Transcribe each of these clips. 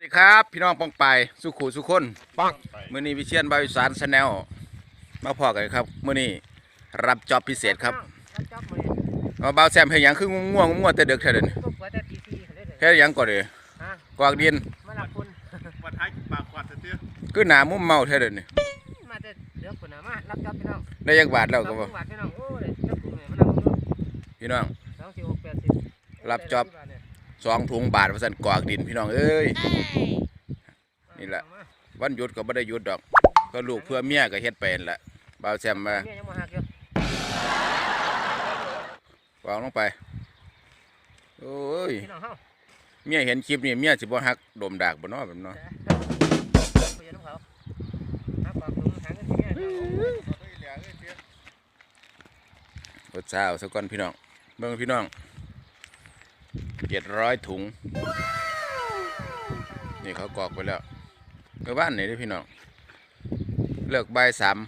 สวัสดีครับ พี่น้องปองไปายสุขูสุคนปังมื้อนี้วิเชียนบาวิสานชาแนลมาพอกันครับมื้อนี้รับจอบพิเศษครับรับจ๊อบมาเลยเอาบ่าวแซมเฮ็ดหยังคือง่วงๆง่วงแต่ดึกเท่าเดินก็เปิดแต่ตีสี่เขาเลยเด้อเฮ็ดหยังก่อนเด้อฮะกวากดินมาหลับคุณวันท้ายปากขวัดเตี้ยคือหน้ามุมเมาเท่าเดินมาแต่เดี๋ยวคุณนะมารับจ๊อบพี่น้องได้ยักบาทแล้วก็บ่สองบาทพี่น้องโอ้ยจ๊อบคุณเนี่ยมานั่งดูพี่น้องสองสี่หกแปดสิบรับจ๊อบ สองถุงบาทว่าซั่นกวากดินพี่น้องเอ้ยนี่แหละวันหยุดก็บ่ได้หยุดดอก ก็ลูกเพื่อเมียก็เฮ็ดไปนั่นล่ะบ่าวแซมมาเนี่ยยังมาหักอยู่วางลงไปโอ้ยพี่น้องเฮาเมียเห็นคลิปนี้เมียสิบ่ฮักดมดากบ่เนาะแบบเนาะไปยืนน้ำเขาหักปากถุงหางกันที่เนี่ยรสชาติสักก่อนพี่น้องเบิ่งพี่น้อง เจ็ดร้อยถุง นี่เขากรอกไปแล้วเมื่อบ้านไหนเด้อพี่น้อง เลิกบ่ายสาม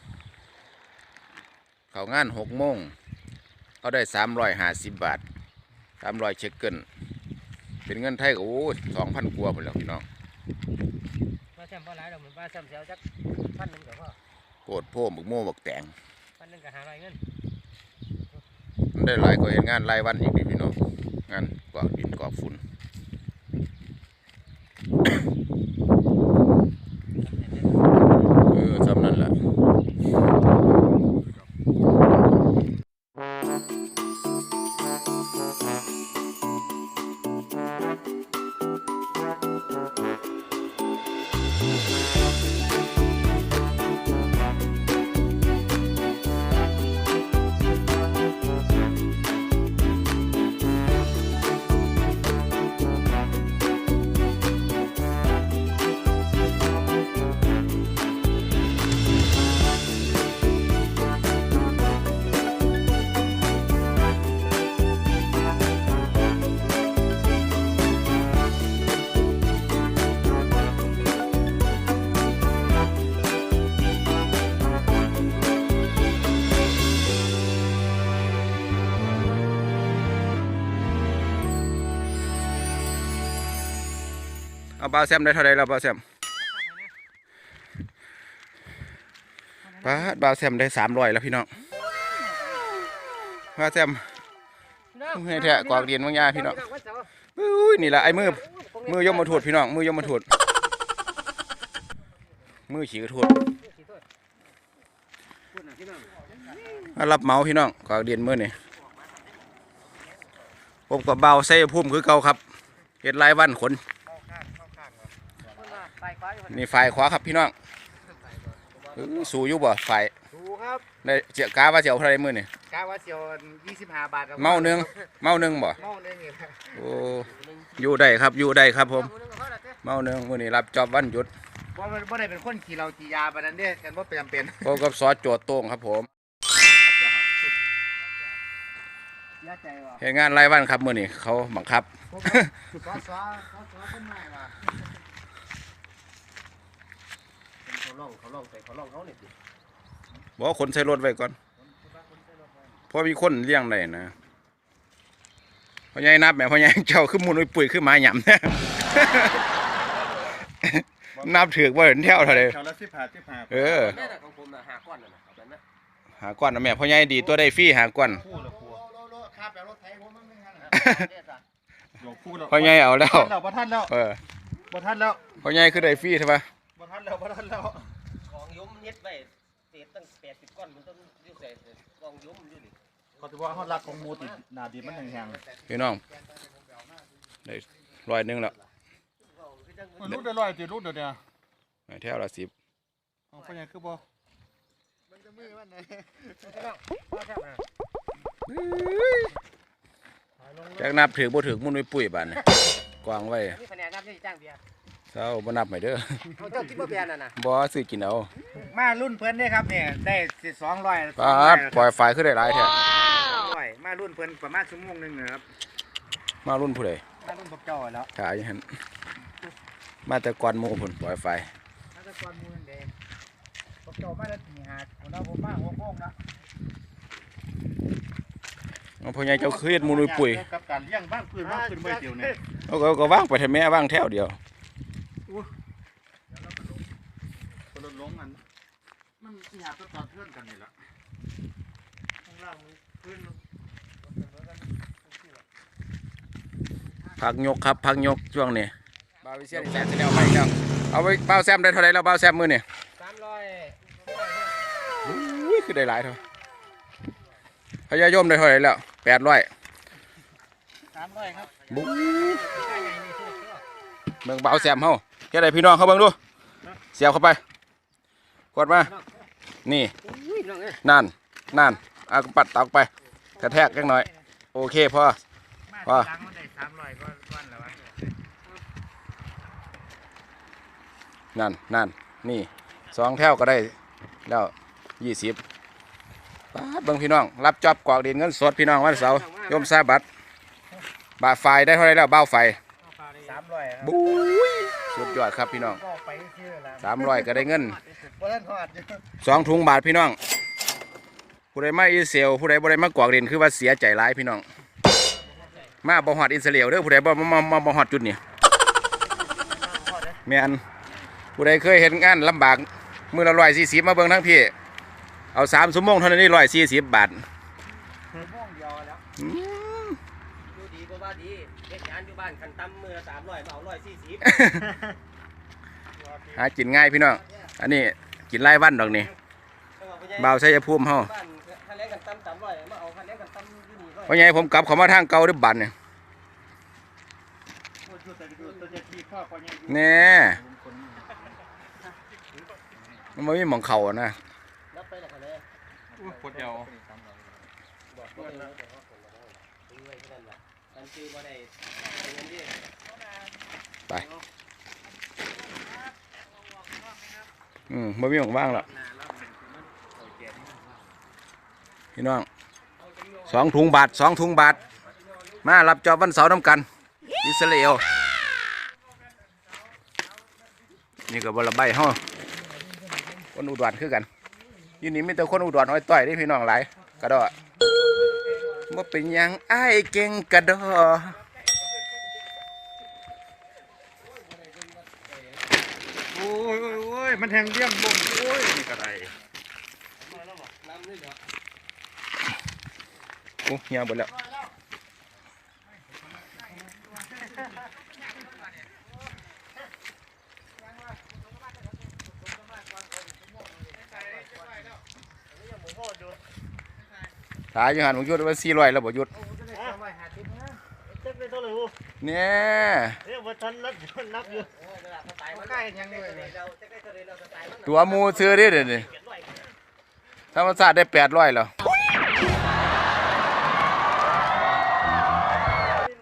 เขางานหกโมงเขาได้สามร้อยห้าสิบบาทสามร้อยเช็คเกินเป็นเงินไทยก็โอ้สองพันกว่าหมดแล้วพี่น้องมาแซมพอหลายดอกเหมือนปลาแซมเสียวจักพันหนึ่งเดี๋ยวพ่อโคตรโพ่บักโม่บักแตงพันหนึ่งก็หาร้อยเงินมันได้หลายกว่าเห็นงานรายวันอีกดิพี่น้อ งานกวาดดินกวาดฝุ่นเออจำนั่นแหละ เอาบาวแซมได้เท่าไรแล้วบาวแซมป้าดบาวแซมได้สามร้อยแล้วพี่น้องบาวแซมเฮ้ยแท้กวาดดินบางอย่างพี่น้องอุ้ยนี่แหละไอ้มือมือยมมาถูดพี่น้องมือยมมาถูดมือฉีกระถูดมารับเหมาพี่น้องกวาดดินมือนี่ผมกับเบาใส่พุ่มคือเก่าครับเฮ็ดรายวันขน นี่ฝ่ายขวาครับพี่น้องเออสู้อยู่บ่ฝ่ายถูกครับได้เจียกาว่าเจียวเท่าไรมือนี่กาว่าเสียวยี่สิบห้าบาทครับเมาหนึงเมาหนึงบ่เมาหนึ่งนี่ครับโอ้อยู่ได้ครับอยู่ได้ครับผม เมาหนึงมื้อนี้รับจอบวันหยุดว่ามันว่าได้เป็นคนขี่เราขี่ยาปานนั้นเด้กันว่าจำเป็นพบกับซอสโจดโต้งครับผมยาใจว่ะเฮ็ดงานรายวันครับมื้อนี้เขาบังคับสุดซอสซอสซอสซอสคนใหม่ว่ะ เขาล่องเขาล่องใส่เขาล่องเขาเนี่ยดิบอกว่าคนใส่รถไว้ก่อนเพราะมีคนเลี้ยงได้นะพ่อใหญ่นับแหม่พ่อใหญ่เจ้าคือหมุนไว้ปุ๋ยคือหมาหยำเนี่ย นับถือว่าเห็นแถวเท่าใดแถวละสิบห้าสิบห้าเออ แม่น่ะของผมน่ะหาก้อนน่ะนะเอาไปนะหาก้อนนะแม่พ่อใหญ่ดีตัวได้ฟรีหาก้อน คู่ละคู่ข้าแบบรถไถผมมันไม่ทันหลวงคู่ละพ่อใหญ่เอาแล้ว ท่านแล้วบ่ท่านแล้วเออบ่ท่านแล้วพ่อใหญ่คือได้ฟรีใช่ปะ บ่ท่านแล้วบ่ท่านแล้วของยมเน็ดไปเศษตั้งแปดสิบก้อนมันต้องยุ่งใส่กองยมอยู่นี่เขาถือว่าเขารักของหมูติดหน้าดีมันแห้งพี่น้องได้ร้อยหนึงแล้วๆมันรูดได้ร้อยติรูดเดี๋ยวเนี่ยแถวละสิบเอาไปยังคือบ่มันจะมือมันเลยพ่อแซ่บนะจากนับถือบ่ถือหมุนไว้ปุ๋ยบานนี่กวางไว้ นี่คะแนนนับที่จ้างเบียร์ เจ้าบ่นับให้เด้อเอาเจ้าคิดว่าเบียร์น่ะนะบ่ซื้อกินเอามารุ่นเพิ่นเนี่ยครับเนี่ยได้สิสองร้อยปาดปล่อยไฟคือได้หลายแท้ร้อยมารุ่นเพิ่นประมาณชั่วโมงหนึงนะครับมารุ่นผู้ใดมารุ่นพวกเจ้าแล้วขายอยู่หั่นมาแต่ก่อนหมู่พุ่นปล่อยไฟถ้าจะก่อนมือเด้พวกเจ้ามาแล้วตีหาคนเอาผมมาหกโมงนะเอาพ่อใหญ่เจ้าเครียดหมุนไว้ปุ๋ยกับการเลี้ยงบ้านพื้นบ้านพื้นไว้เดียวเนี่ยเอาก็ก็วางไปให้แม่วางแถวเดียว ถลงอัน มันอยากจะตัดเพื่อนกันนี่แหละข้างล่างมันพื้นพักยกครับพักยกช่วงนี้บาววิเชียนแซมจะเอาไปครับเอาไปบาวแซมได้เท่าไหรแล้วบาวแซมมือนี่สามร้อยอุ้ยคือได้หลายเท่าพญายมได้เท่าไหรแล้วแปดร้อยสามร้อยครับบุ๊เบิ่งบาวแซมเฮา แค่ไหนพี่น้องเขาเบิ่งดู เสียบเข้าไป กดมา นี่ นั่น นั่นเอาปัดตอกไป กระแทกจังหน่อย โอเคพอ ว่า ล้างมันได้สามร้อยก้อนก้อนแล้ววะนั่นนั่นนี่สองแถวก็ได้แล้วยี่สิบป้าดเบิ่งพี่น้อง รับจอบกวากดินเงินสดพี่น้องวันเสาร์โยมซาบัตรบาทไฟได้เท่าไหรแล้วเบ้าไฟามร้อยครับบุ้ยสุดยอดครับพี่น้องก็ไปชื่อละสามร้อยก็ได้เงินเพราะฉะนั้นทอดอยู่สองถุงบาทพี่น้อง ผู้ใดมาอิสเซลผู้ใดบ่ได้มากวากดินคือว่าเสียใจร้ายพี่น้อง มาบ่ฮอดอิสราเอลเด้อผู้ใดบ่มามามาบ่ฮอดจุดนี้แม่นผู้ใดเคยเห็นงานลำบาก มื้อละ140มาเบิ่งทั้งพี่ เอา3ชั่วโมงเท่านั้นนี่140บาท ม่วงเดียวแล้ว อืม อยู่ดีก็ว่าดีเฮ็ดงานอยู่ บ้านคันตั้มมือละสามร้อยมาเอาร้อยสี่สิบหากินง่ายพี่น้อง อันนี้กินไล่วันดอกนี่บ่าวชัยภูมิเฮาบ้านคันเลี้ยงกันตั้มสามร้อยมาเอาคันเลี้ยงกันตั้มอยู่นี่ร้อยเพราะไงผมกลับเข้ามาทางเก่าเด้อบัดนี่พูดอยู่แต่ดูตัวจะทีพ่อพอยังอยู่แน่มันบ่มีหม่องเข้าอะนะนับไปละคันเลี้ยงพูดเดียว กันซื้อบ่ได้เงินเรียกอืมบ่มีหม่องว่างหรอกพี่น้องสองถุงบาทสองถุงบาท มารับจอบวันเสาร์น้ำกัน อิสราเอลนี่ก็บละใบเฮาคนอุดรคือกันอยี่นี่มีแต่คนอุดรน้อยต่อยได้พี่น้องหลายกระด มาเป็นยังไอ้เก่งกระดอโอ้ยโอ้ยโอ้ยมันแทงเลี้ยงบ่มโอ้ยนี่กระไรโอ้ยยวหมดแล้วายอยู่หันผมหยุดไว้สี่ร้อยแล้วบ่หยุดเจ็บไปเท่าไหร่โอ้เนี่ยเนี่ยว่าทันนับอยู่นับอยู่โอ้ยเวลาสไตล์มันใกล้ยังเลยเราจะใกล้ทะเลเราสไตล์มันตัวหมูซื้อได้เดี๋ยวนี้ธรรมศาสตร์ได้แปดร้อยแล้ว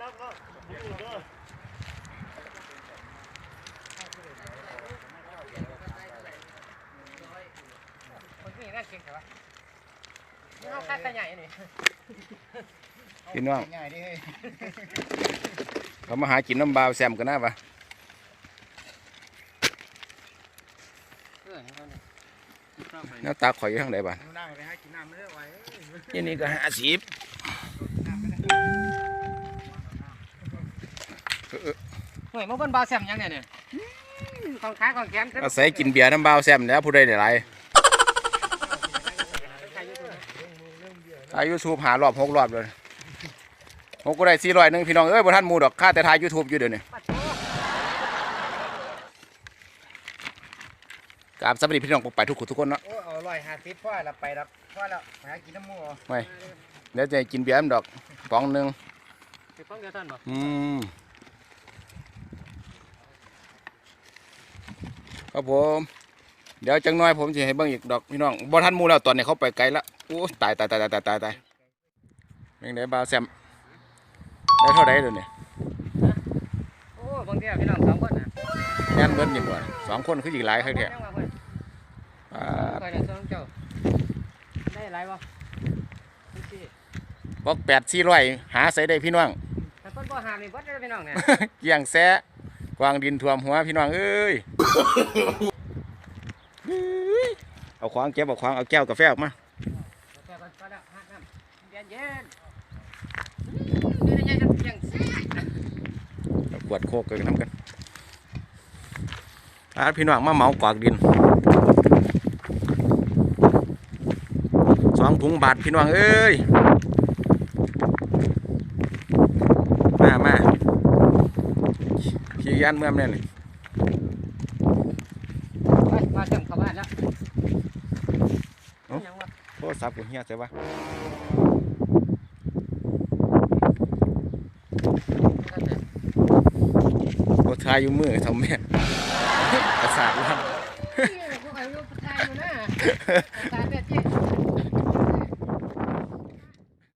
นับก็อยู่ เด้อคนที่นั่นเก่งใช่ปะนี่เขาคาดขยายนี่พี่น้องง่ายดิเฮ้ยเขามาหากินน้ำบาวแซมกันนะปะเออนี่เขาเนี่ยหน้าตาข่อยอยู่ทางใดบ้านนั่งไปให้กินน้ำไม่ได้ไหวยี่นี่ก็ห้าสิบเฮ้ยมาเบิ่นบาแซมยังเนี่ยเนี่ยของขายของแถมอาศัยกินเบียร์น้ำบาวแซมแล้วผู้ใดได้หลายถ่ายยูทูบหารอบหกรอบเลยผมก็ได้สี่ร้อยหนึ่งพี่น้องเอ้ยบ่ท่านหมูดอกค่าแต่ถ่ายยูทูบอยู่เดี๋ยวนี้กราบสวัสดีพี่น้องปกไปทุกคนทุกคนเนาะโอ้เอาร้อยห้าสิบพ่อละไปละพ่อละหากินน้ำมูกไม่เดี๋ยวจะให้กินเบียร์น้ำดอกปองหนึ่งสิบฟองเดียวเท่านบ่อืมครับผม เดี๋ยวจังน้อยผมจะให้เบิ่งอีกดอกพี่น้องบ่ทันหมูแล้วตอนนี้เขาไปไกลละ โอ้ตายตายตายตายตายตายตายเม่งได้บาวแซมได้เท่าไหร่เดี๋ยวนี้โอ้บางทีพี่น้องสองคนน่ะแม่นเบิ้ลนี่บ่สองคนคืออีกหลายครับแท้ยังว่าเพิ่นอ่าไปเดี๋ยวสองเจ้าได้หลายบ่นี่สิบอกแปดสี่ร้อยหาใส่ได้พี่น้องถ้าเพิ่นบ่หามนี่บ่ได้พี่น้องเนี่ยเกี่ยงแซะกวางดินท่วมหัวพี่น้องเอ้ยเอ้ยเอาขวางเก็บเอาขวางเอาแก้วกาแฟออกมา เย็นกวดโคกกัน้ำกันอาพี่น้องมาเมากวากดินสองถุงบาทพี่น้องเอ้ย มามาขี่ยันเมื่อมเนี่ยมาเต็มข้าบ้านแล้วโทรศัพท์กูเฮียใช่ปะ โทรทายอยู่มือทำแม่ประสาทแล้วพวกอายุตายอยู่นะตายแบบเจ๊